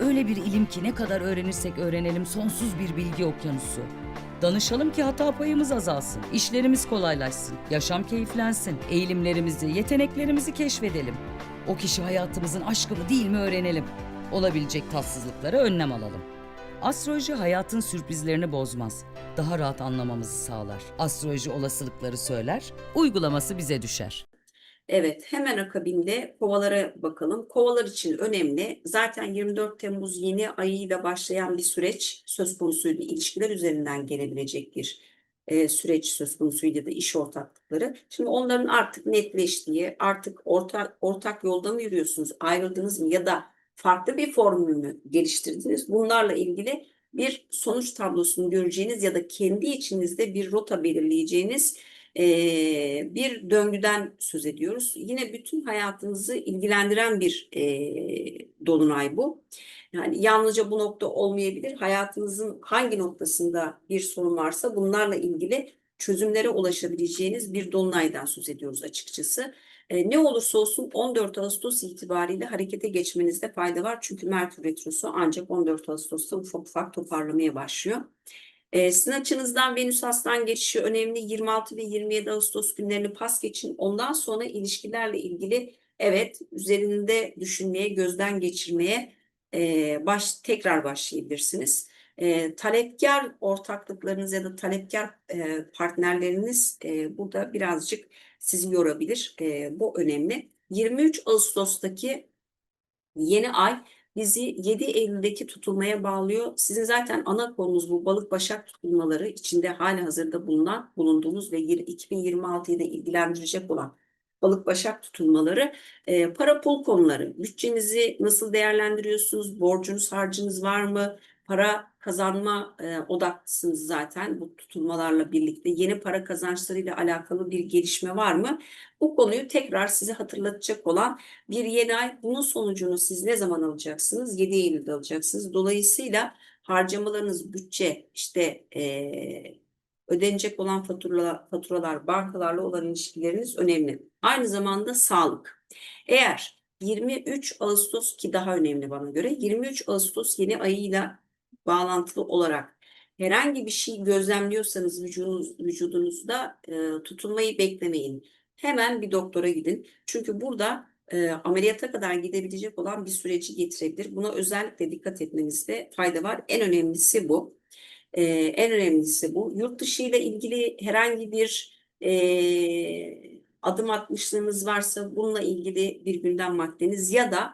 Öyle bir ilim ki ne kadar öğrenirsek öğrenelim sonsuz bir bilgi okyanusu. Danışalım ki hata payımız azalsın, işlerimiz kolaylaşsın, yaşam keyiflensin, eğilimlerimizi, yeteneklerimizi keşfedelim. O kişi hayatımızın aşkı mı değil mi öğrenelim. Olabilecek tatsızlıklara önlem alalım. Astroloji hayatın sürprizlerini bozmaz. Daha rahat anlamamızı sağlar. Astroloji olasılıkları söyler, uygulaması bize düşer. Evet, hemen akabinde kovalara bakalım. Kovalar için önemli. Zaten 24 Temmuz yeni ayıyla başlayan bir süreç söz konusuydu. İlişkiler üzerinden gelebilecek bir e, süreç söz konusuydu da iş ortaklıkları. Şimdi onların artık netleştiği, artık ortak ortak yolda mı yürüyorsunuz, ayrıldınız mı ya da farklı bir formül mü geliştirdiniz? Bunlarla ilgili bir sonuç tablosunu göreceğiniz ya da kendi içinizde bir rota belirleyeceğiniz bir döngüden söz ediyoruz. Yine bütün hayatınızı ilgilendiren bir eee, dolunay bu. Yani yalnızca bu nokta olmayabilir. Hayatınızın hangi noktasında bir sorun varsa bunlarla ilgili çözümlere ulaşabileceğiniz bir dolunaydan söz ediyoruz açıkçası. E, ne olursa olsun 14 Ağustos itibariyle harekete geçmenizde fayda var. Çünkü Merkür Retrosu ancak 14 Ağustos'ta ufak ufak toparlamaya başlıyor. E, sizin açınızdan Venüs Aslan geçişi önemli. 26 ve 27 Ağustos günlerini pas geçin. Ondan sonra ilişkilerle ilgili evet üzerinde düşünmeye, gözden geçirmeye e, baş, tekrar başlayabilirsiniz. E, talepkar ortaklıklarınız ya da talepkar e, partnerleriniz e, burada birazcık sizi yorabilir. E, bu önemli. 23 Ağustos'taki yeni ay bizi 7 Eylül'deki tutulmaya bağlıyor. Sizin zaten ana konunuz bu balık başak tutulmaları içinde hali hazırda bulunan bulunduğunuz ve 2026'yı da ilgilendirecek olan balık başak tutulmaları e, para pul konuları. Bütçenizi nasıl değerlendiriyorsunuz? Borcunuz harcınız var mı? Para kazanma e, odaklısınız zaten bu tutulmalarla birlikte. Yeni para kazançlarıyla alakalı bir gelişme var mı? Bu konuyu tekrar size hatırlatacak olan bir yeni ay. Bunun sonucunu siz ne zaman alacaksınız? 7 Eylül'de alacaksınız. Dolayısıyla harcamalarınız, bütçe, işte eee, ödenecek olan faturalar, faturalar, bankalarla olan ilişkileriniz önemli. Aynı zamanda sağlık. Eğer 23 Ağustos ki daha önemli bana göre 23 Ağustos yeni ayıyla bağlantılı olarak herhangi bir şey gözlemliyorsanız vücudunuz, vücudunuzda e, tutulmayı beklemeyin. Hemen bir doktora gidin. Çünkü burada e, ameliyata kadar gidebilecek olan bir süreci getirebilir. Buna özellikle dikkat etmenizde fayda var. En önemlisi bu. E, en önemlisi bu. Yurt dışı ile ilgili herhangi bir e, adım atmışlığınız varsa bununla ilgili bir gündem maddeniz ya da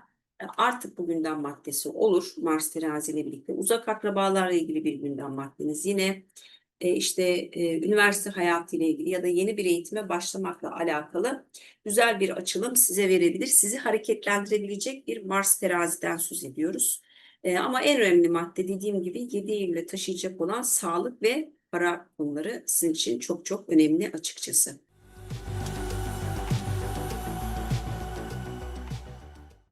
artık bu gündem maddesi olur Mars terazi birlikte. Uzak akrabalarla ilgili bir gündem maddeniz. Yine e, işte e, üniversite hayatı ile ilgili ya da yeni bir eğitime başlamakla alakalı güzel bir açılım size verebilir. Sizi hareketlendirebilecek bir Mars teraziden söz ediyoruz. E, ama en önemli madde dediğim gibi 7 Eylül'e taşıyacak olan sağlık ve para konuları sizin için çok çok önemli açıkçası.